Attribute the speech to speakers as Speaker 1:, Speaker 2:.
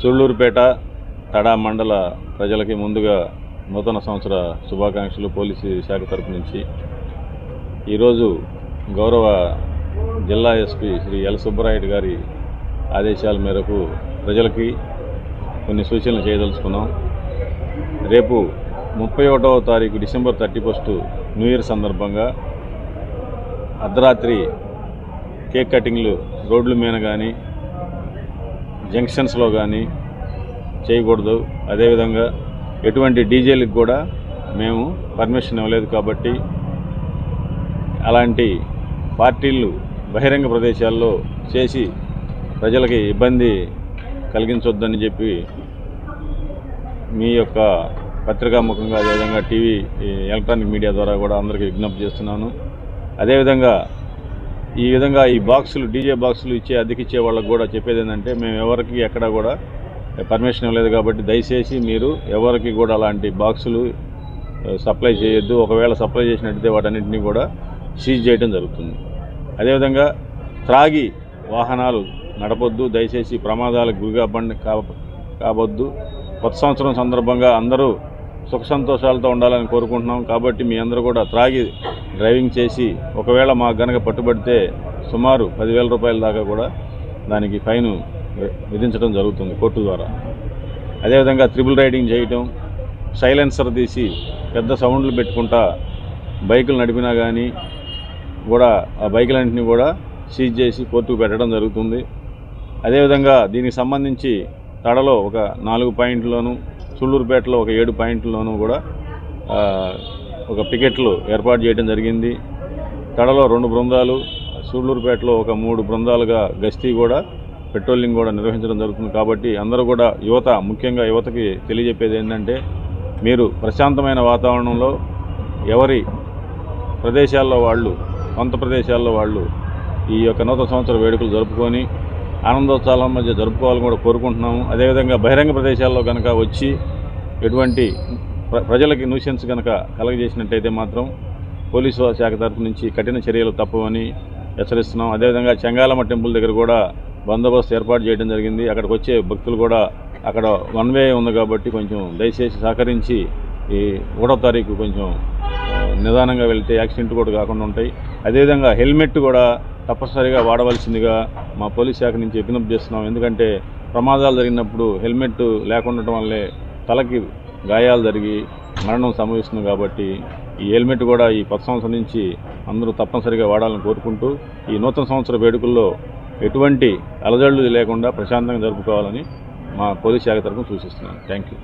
Speaker 1: సుళ్ళూరుపేట తడా మండల ప్రజలకి ముందుగా నూతన సంవత్సర శుభాకాంక్షలు పోలీసు శాఖ తరపు నుంచి. ఈరోజు గౌరవ జిల్లా ఎస్పీ శ్రీ ఎల్ సుబ్బరాయుడు గారి ఆదేశాల మేరకు ప్రజలకి కొన్ని సూచనలు చేయదలుచుకున్నాం. రేపు ముప్పై ఒకటవ తారీఖు December thirty first new year సందర్భంగా అర్ధరాత్రి కేక్ కటింగ్లు రోడ్ల మీద కానీ జంక్షన్స్లో కానీ చేయకూడదు. అదేవిధంగా ఎటువంటి డీజేలకు కూడా మేము పర్మిషన్ ఇవ్వలేదు కాబట్టి అలాంటి పార్టీలు బహిరంగ ప్రదేశాల్లో చేసి ప్రజలకి ఇబ్బంది కలిగించొద్దని చెప్పి మీ యొక్క పత్రికాముఖంగా అదేవిధంగా టీవీ ఎలక్ట్రానిక్ మీడియా ద్వారా కూడా అందరికీ విజ్ఞప్తి చేస్తున్నాను. అదేవిధంగా ఈ విధంగా ఈ బాక్సులు డీజే బాక్సులు ఇచ్చే అద్దెకిచ్చే వాళ్ళకి కూడా చెప్పేది ఏంటంటే మేము ఎవరికి ఎక్కడ కూడా పర్మిషన్ ఇవ్వలేదు కాబట్టి దయచేసి మీరు ఎవరికి కూడా అలాంటి బాక్సులు సప్లై చేయొద్దు. ఒకవేళ సప్లై చేసినట్టయితే వాటన్నింటినీ కూడా సీజ్ చేయడం జరుగుతుంది. అదేవిధంగా త్రాగి వాహనాలు నడపొద్దు. దయచేసి ప్రమాదాలకు గురి బండి కాబ- కాబొద్దు. కొత్త సంవత్సరం సందర్భంగా అందరూ సుఖ సంతోషాలతో ఉండాలని కోరుకుంటున్నాం. కాబట్టి మీ అందరూ కూడా త్రాగి డ్రైవింగ్ చేసి ఒకవేళ మాకు గనక పట్టుబడితే సుమారు పదివేల రూపాయల దాకా కూడా దానికి ఫైన్ విధించడం జరుగుతుంది కోర్టు ద్వారా. అదేవిధంగా త్రిబుల్ రైడింగ్ చేయటం సైలెన్సర్ తీసి పెద్ద సౌండ్లు పెట్టుకుంటా బైకులు నడిపినా కానీ కూడా ఆ బైకులన్నింటినీ కూడా సీజ్ చేసి కోర్టుకు పెట్టడం జరుగుతుంది. అదేవిధంగా దీనికి సంబంధించి తడలో ఒక నాలుగు పాయింట్లోను సుళ్ళూరుపేటలో ఒక ఏడు పాయింట్లోనూ కూడా ఒక పికెట్లు ఏర్పాటు చేయడం జరిగింది. తడలో రెండు బృందాలు సూళ్ళూరుపేటలో ఒక మూడు బృందాలుగా గస్తీ కూడా పెట్రోలింగ్ కూడా నిర్వహించడం జరుగుతుంది. కాబట్టి అందరూ కూడా యువత ముఖ్యంగా యువతకి తెలియజెప్పేది ఏంటంటే మీరు ప్రశాంతమైన వాతావరణంలో ఎవరి ప్రదేశాల్లో వాళ్ళు సొంత ప్రదేశాల్లో వాళ్ళు ఈ యొక్క నూతన సంవత్సర వేడుకలు జరుపుకొని ఆనందోత్సవాల మధ్య జరుపుకోవాలని కూడా కోరుకుంటున్నాము. అదేవిధంగా బహిరంగ ప్రదేశాల్లో కనుక వచ్చి ఎటువంటి ప్రజలకి న్యూసెన్స్ కనుక కలగజేసినట్టయితే మాత్రం పోలీసు శాఖ తరపు నుంచి కఠిన చర్యలు తప్పవని హెచ్చరిస్తున్నాం. అదేవిధంగా చెంగాలమ్మ టెంపుల్ దగ్గర కూడా బందోబస్తు ఏర్పాటు చేయడం జరిగింది. అక్కడికి వచ్చే భక్తులు కూడా అక్కడ వన్ వే ఉంది కాబట్టి కొంచెం దయచేసి సహకరించి ఈ ఒకటో తారీఖు కొంచెం నిదానంగా వెళ్తే యాక్సిడెంట్ కూడా కాకుండా ఉంటాయి. అదేవిధంగా హెల్మెట్ కూడా తప్పనిసరిగా వాడవలసిందిగా మా పోలీస్ శాఖ నుంచి విజ్ఞప్తి చేస్తున్నాం. ఎందుకంటే ప్రమాదాలు జరిగినప్పుడు హెల్మెట్ లేకుండటం వల్లే తలకి గాయాలు జరిగి మరణం సంభవిస్తుంది కాబట్టి ఈ హెల్మెట్ కూడా ఈ కొత్త సంవత్సరం నుంచి అందరూ తప్పనిసరిగా వాడాలని కోరుకుంటూ ఈ నూతన సంవత్సర వేడుకల్లో ఎటువంటి అలజడులు లేకుండా ప్రశాంతంగా జరుపుకోవాలని మా పోలీస్ శాఖ తరఫున సూచిస్తున్నాను. Thank you.